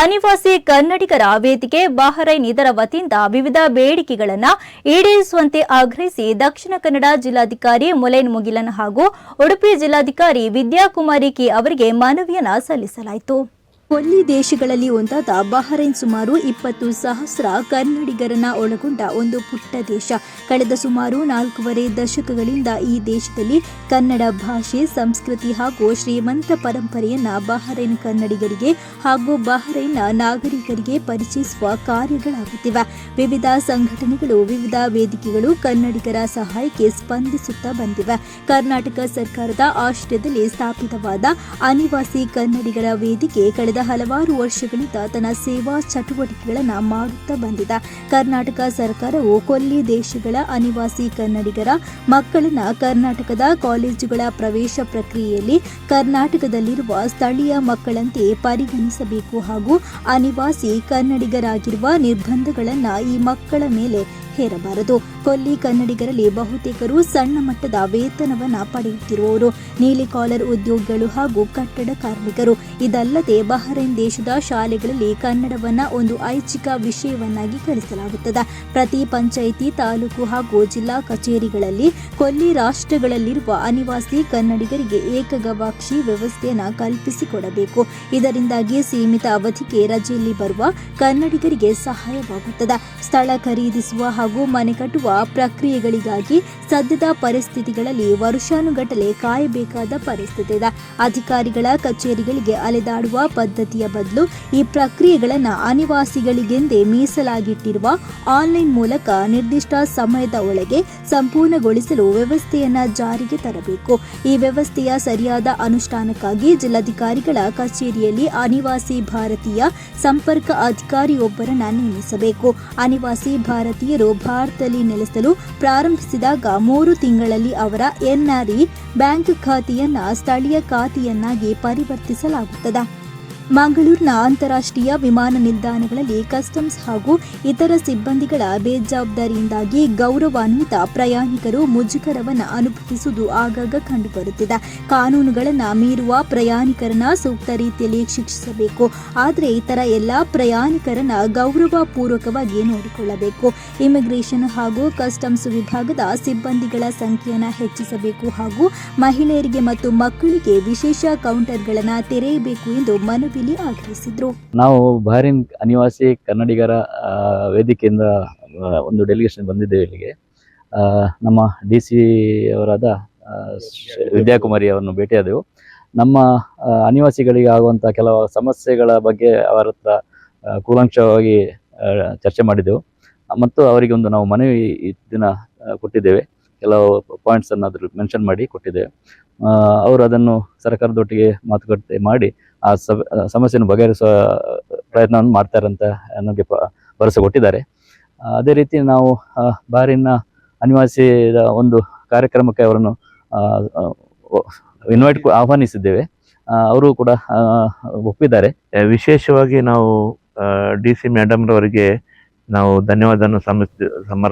ಅನಿವಾಸಿ ಕನ್ನಡಿಗರ ವೇದಿಕೆ ಬಹರೈನ್ ಇದರ ವತಿಯಿಂದ ವಿವಿಧ ಬೇಡಿಕೆಗಳನ್ನು ಈಡೇರಿಸುವಂತೆ ಆಗ್ರಹಿಸಿ ದಕ್ಷಿಣ ಕನ್ನಡ ಜಿಲ್ಲಾಧಿಕಾರಿ ಮುಲೈನ್ ಮುಗಿಲನ್ ಹಾಗೂ ಉಡುಪಿ ಜಿಲ್ಲಾಧಿಕಾರಿ ವಿದ್ಯಾಕುಮಾರಿ ಕೆ ಅವರಿಗೆ ಮನವಿಯನ್ನ ಸಲ್ಲಿಸಲಾಯಿತು. ಕೊಲ್ಲಿ ದೇಶಗಳಲ್ಲಿ ಒಂದಾದ ಬಹರೈನ್ ಸುಮಾರು ಇಪ್ಪತ್ತು ಸಹಸ್ರ ಕನ್ನಡಿಗರನ್ನ ಒಳಗೊಂಡ ಒಂದು ಪುಟ್ಟ ದೇಶ. ಕಳೆದ ಸುಮಾರು ನಾಲ್ಕೂವರೆ ದಶಕಗಳಿಂದ ಈ ದೇಶದಲ್ಲಿ ಕನ್ನಡ ಭಾಷೆ, ಸಂಸ್ಕೃತಿ ಹಾಗೂ ಶ್ರೀಮಂತ ಪರಂಪರೆಯನ್ನ ಬಹರೈನ್ ಕನ್ನಡಿಗರಿಗೆ ಹಾಗೂ ಬಹರೈನ್ ನಾಗರಿಕರಿಗೆ ಪರಿಚಯಿಸುವ ಕಾರ್ಯಗಳಾಗುತ್ತಿವೆ. ವಿವಿಧ ಸಂಘಟನೆಗಳು, ವಿವಿಧ ವೇದಿಕೆಗಳು ಕನ್ನಡಿಗರ ಸಹಾಯಕ್ಕೆ ಸ್ಪಂದಿಸುತ್ತಾ ಬಂದಿವೆ. ಕರ್ನಾಟಕ ಸರ್ಕಾರದ ಆಶ್ರಯದಲ್ಲಿ ಸ್ಥಾಪಿತವಾದ ಅನಿವಾಸಿ ಕನ್ನಡಿಗರ ವೇದಿಕೆ ಕಳೆದ ಹಲವಾರು ವರ್ಷಗಳಿಂದ ತನ್ನ ಸೇವಾ ಚಟುವಟಿಕೆಗಳನ್ನು ಮಾಡುತ್ತಾ ಬಂದಿದೆ. ಕರ್ನಾಟಕ ಸರ್ಕಾರವು ಕೊಲ್ಲಿ ದೇಶಗಳ ಅನಿವಾಸಿ ಕನ್ನಡಿಗರ ಮಕ್ಕಳನ್ನ ಕರ್ನಾಟಕದ ಕಾಲೇಜುಗಳ ಪ್ರವೇಶ ಪ್ರಕ್ರಿಯೆಯಲ್ಲಿ ಕರ್ನಾಟಕದಲ್ಲಿರುವ ಸ್ಥಳೀಯ ಮಕ್ಕಳಂತೆ ಪರಿಗಣಿಸಬೇಕು ಹಾಗೂ ಅನಿವಾಸಿ ಕನ್ನಡಿಗರಾಗಿರುವ ನಿರ್ಬಂಧಗಳನ್ನು ಈ ಮಕ್ಕಳ ಮೇಲೆ ಹೇರಬಾರದು. ಕೊಲ್ಲಿ ಕನ್ನಡಿಗರಲ್ಲಿ ಬಹುತೇಕರು ಸಣ್ಣ ಮಟ್ಟದ ವೇತನವನ್ನು ಪಡೆಯುತ್ತಿರುವವರು. ನೀಲಿ ಕಾಲರ್ ಉದ್ಯೋಗಿಗಳು ಹಾಗೂ ಕಟ್ಟಡ ಕಾರ್ಮಿಕರು. ಇದಲ್ಲದೆ ಬಹರೈನ್ ದೇಶದ ಶಾಲೆಗಳಲ್ಲಿ ಕನ್ನಡವನ್ನ ಒಂದು ಐಚ್ಛಿಕ ವಿಷಯವನ್ನಾಗಿ ಕಲಿಸಲಾಗುತ್ತದೆ ಪ್ರತಿ ಪಂಚಾಯಿತಿ, ತಾಲೂಕು ಹಾಗೂ ಜಿಲ್ಲಾ ಕಚೇರಿಗಳಲ್ಲಿ ಕೊಲ್ಲಿ ರಾಷ್ಟ್ರಗಳಲ್ಲಿರುವ ಅನಿವಾಸಿ ಕನ್ನಡಿಗರಿಗೆ ಏಕಗವಾಕ್ಷಿ ವ್ಯವಸ್ಥೆಯನ್ನು ಕಲ್ಪಿಸಿಕೊಡಬೇಕು. ಇದರಿಂದಾಗಿ ಸೀಮಿತ ಅವಧಿಗೆ ರಜೆಯಲ್ಲಿ ಬರುವ ಕನ್ನಡಿಗರಿಗೆ ಸಹಾಯವಾಗುತ್ತದೆ. ಸ್ಥಳ ಖರೀದಿಸುವ ಹಾಗೂ ಮನೆ ಕಟ್ಟುವ ಪ್ರಕ್ರಿಯೆಗಳಿಗಾಗಿ ಸದ್ಯದ ಪರಿಸ್ಥಿತಿಗಳಲ್ಲಿ ವರ್ಷಾನುಗಟ್ಟಲೆ ಕಾಯಬೇಕಾದ ಪರಿಸ್ಥಿತಿ ಇದೆ. ಅಧಿಕಾರಿಗಳ ಕಚೇರಿಗಳಿಗೆ ಅಲೆದಾಡುವ ಪದ್ಧತಿಯ ಬದಲು ಈ ಪ್ರಕ್ರಿಯೆಗಳನ್ನು ಅನಿವಾಸಿಗಳಿಗೆಂದೇ ಮೀಸಲಾಗಿಟ್ಟಿರುವ ಆನ್ಲೈನ್ ಮೂಲಕ ನಿರ್ದಿಷ್ಟ ಸಮಯದ ಒಳಗೆ ಸಂಪೂರ್ಣಗೊಳಿಸಲು ವ್ಯವಸ್ಥೆಯನ್ನ ಜಾರಿಗೆ ತರಬೇಕು. ಈ ವ್ಯವಸ್ಥೆಯ ಸರಿಯಾದ ಅನುಷ್ಠಾನಕ್ಕಾಗಿ ಜಿಲ್ಲಾಧಿಕಾರಿಗಳ ಕಚೇರಿಯಲ್ಲಿ ಅನಿವಾಸಿ ಭಾರತೀಯ ಸಂಪರ್ಕ ಅಧಿಕಾರಿಯೊಬ್ಬರನ್ನು ನೇಮಿಸಬೇಕು. ಅನಿವಾಸಿ ಭಾರತೀಯರು ಭಾರತದಲ್ಲಿ ನೆಲೆಸಲು ಪ್ರಾರಂಭಿಸಿದಾಗ ಮೂರು ತಿಂಗಳಲ್ಲಿ ಅವರ ಎನ್ಆರ್ಇ ಬ್ಯಾಂಕ್ ಖಾತೆಯನ್ನ ಸ್ಥಳೀಯ ಖಾತೆಯನ್ನಾಗಿ ಪರಿವರ್ತಿಸಲಾಗುತ್ತದೆ. ಮಂಗಳೂರಿನ ಅಂತಾರಾಷ್ಟ್ರೀಯ ವಿಮಾನ ನಿಲ್ದಾಣಗಳಲ್ಲಿ ಕಸ್ಟಮ್ಸ್ ಹಾಗೂ ಇತರ ಸಿಬ್ಬಂದಿಗಳ ಬೇಜವಾಬ್ದಾರಿಯಿಂದಾಗಿ ಗೌರವಾನ್ವಿತ ಪ್ರಯಾಣಿಕರು ಮುಜುಗರವನ್ನು ಅನುಭವಿಸುವುದು ಆಗಾಗ ಕಂಡುಬರುತ್ತಿದೆ. ಕಾನೂನುಗಳನ್ನು ಮೀರುವ ಪ್ರಯಾಣಿಕರನ್ನ ಸೂಕ್ತ ರೀತಿಯಲ್ಲಿ ಶಿಕ್ಷಿಸಬೇಕು. ಆದರೆ ಇತರ ಎಲ್ಲ ಪ್ರಯಾಣಿಕರನ್ನ ಗೌರವಪೂರ್ವಕವಾಗಿ ನೋಡಿಕೊಳ್ಳಬೇಕು. ಇಮಿಗ್ರೇಷನ್ ಹಾಗೂ ಕಸ್ಟಮ್ಸ್ ವಿಭಾಗದ ಸಿಬ್ಬಂದಿಗಳ ಸಂಖ್ಯೆಯನ್ನು ಹೆಚ್ಚಿಸಬೇಕು ಹಾಗೂ ಮಹಿಳೆಯರಿಗೆ ಮತ್ತು ಮಕ್ಕಳಿಗೆ ವಿಶೇಷ ಕೌಂಟರ್ಗಳನ್ನು ತೆರೆಯಬೇಕು ಎಂದು ಮನವಿಲಿ ಆಗ್ರಹಿಸಿದ್ರು. ನಾವು ಬಹರಿನ್ ಅನಿವಾಸಿ ಕನ್ನಡಿಗರ ವೇದಿಕೆಯಿಂದ ಒಂದು ಡೆಲಿಗೇಷನ್ ಬಂದಿದ್ದೇವೆ ಇಲ್ಲಿಗೆ. ನಮ್ಮ ಡಿ ಸಿ ಅವರಾದ ವಿದ್ಯಾಕುಮಾರಿ ಅವರನ್ನು ಭೇಟಿಯಾದೆವು ನಮ್ಮ ಅನಿವಾಸಿಗಳಿಗೆ ಆಗುವಂಥ ಕೆಲವು ಸಮಸ್ಯೆಗಳ ಬಗ್ಗೆ ಅವರ ಹತ್ರ ಕೂಲಂಕ್ಷವಾಗಿ ಚರ್ಚೆ ಮಾಡಿದೆವು. ಮತ್ತು ಅವರಿಗೆ ಒಂದು ನಾವು ಮನವಿ ಇದನ್ನ ದಿನ ಕೊಟ್ಟಿದ್ದೇವೆ. ಕೆಲವು ಪಾಯಿಂಟ್ಸನ್ನು ಅದ್ರ ಮೆನ್ಷನ್ ಮಾಡಿ ಕೊಟ್ಟಿದ್ದೇವೆ. ಅವರು ಅದನ್ನು ಸರ್ಕಾರದೊಟ್ಟಿಗೆ ಮಾತುಕತೆ ಮಾಡಿ ಆ ಸಮಸ್ಯೆಯನ್ನು ಬಗೆಹರಿಸುವ ಪ್ರಯತ್ನವನ್ನು ಮಾಡ್ತಾರೆ ಅಂತ ನಮಗೆ ಭರವಸೆ ಕೊಟ್ಟಿದ್ದಾರೆ. ಅದೇ ರೀತಿ ನಾವು ಬಾರಿನ ಅನಿವಾಸಿದ ಒಂದು ಕಾರ್ಯಕ್ರಮಕ್ಕೆ ಅವರನ್ನು ಇನ್ವೈಟ್ ಆಹ್ವಾನಿಸಿದ್ದೇವೆ. ಅವರು ಕೂಡ ಒಪ್ಪಿದ್ದಾರೆ. ವಿಶೇಷವಾಗಿ ನಾವು ಡಿ ಸಿ ಮೇಡಮ್ರವರಿಗೆ ನಾವು ಧನ್ಯವಾದವನ್ನು ಸಮ